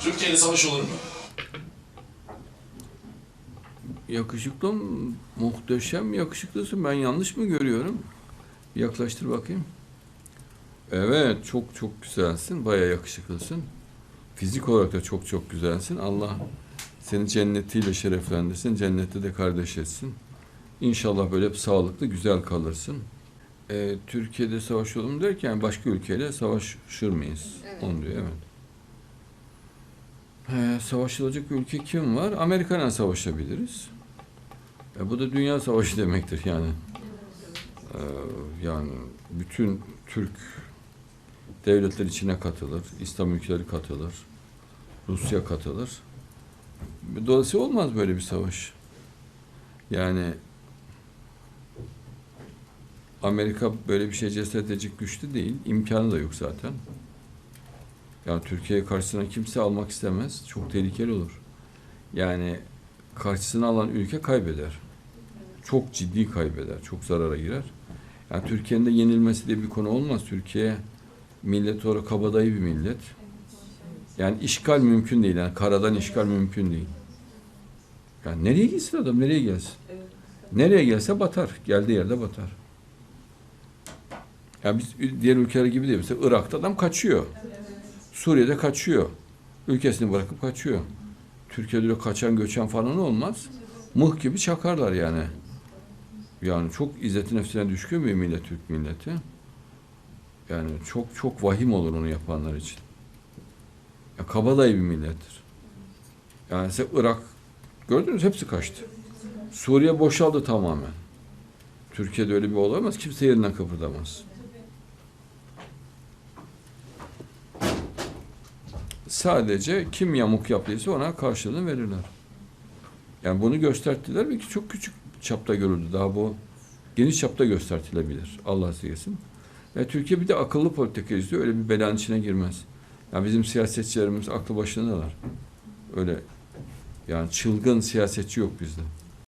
Türkiye ile savaş olur mu? Yakışıklı mı? muhteşem yakışıklısın. Ben yanlış mı görüyorum? Bir yaklaştır bakayım. Evet, çok çok güzelsin. Baya yakışıklısın. Fizik olarak da çok çok güzelsin. Allah seni cennetiyle şereflendirsin. Cennette de kardeş etsin. İnşallah böyle hep sağlıklı, güzel kalırsın. Ee, Türkiye'de savaş olur mu derken başka ülkeyle savaşır mıyız? Evet. Onu diyor, evet. Savaşılacak ülke kim var? Amerika'yla savaşabiliriz. E, bu da dünya savaşı demektir yani. Ee, yani bütün Türk devletler içine katılır, İslam ülkeleri katılır, Rusya katılır. Dolayısıyla olmaz böyle bir savaş. Yani Amerika böyle bir şey cesaret edecek güçlü değil, imkanı da yok zaten. Yani Türkiye karşısına kimse almak istemez, çok tehlikeli olur. Yani karşısına alan ülke kaybeder. Çok ciddi kaybeder, çok zarara girer. Yani Türkiye'nin de yenilmesi diye bir konu olmaz. Türkiye millet olarak kabadayı bir millet. Yani işgal mümkün değil. Yani karadan işgal mümkün değil. Yani nereye gitsin adam? Nereye gelsin? Nereye gelse batar. Geldiği yerde batar. Yani biz diğer ülkeler gibi değil. Mesela Irak'ta adam kaçıyor. Suriye'de kaçıyor. Ülkesini bırakıp kaçıyor. Türkiye'de öyle kaçan göçen falan olmaz. Mıh gibi çakarlar yani. Yani çok izzeti nefsine düşkün bir millet Türk milleti. Yani çok çok vahim olur onu yapanlar için. Ya kabadayı bir millettir. Yani mesela Irak gördünüz hepsi kaçtı. Suriye boşaldı tamamen. Türkiye'de öyle bir olay olmaz. Kimse yerinden kıpırdamaz. Sadece kim yamuk yaptıysa ona karşılığını verirler. Yani bunu gösterdiler belki çok küçük çapta görüldü. Daha bu geniş çapta göstertilebilir. Allah size Ve Türkiye bir de akıllı politika izliyor. Öyle bir belanın içine girmez. Yani bizim siyasetçilerimiz aklı başındalar. Öyle yani çılgın siyasetçi yok bizde.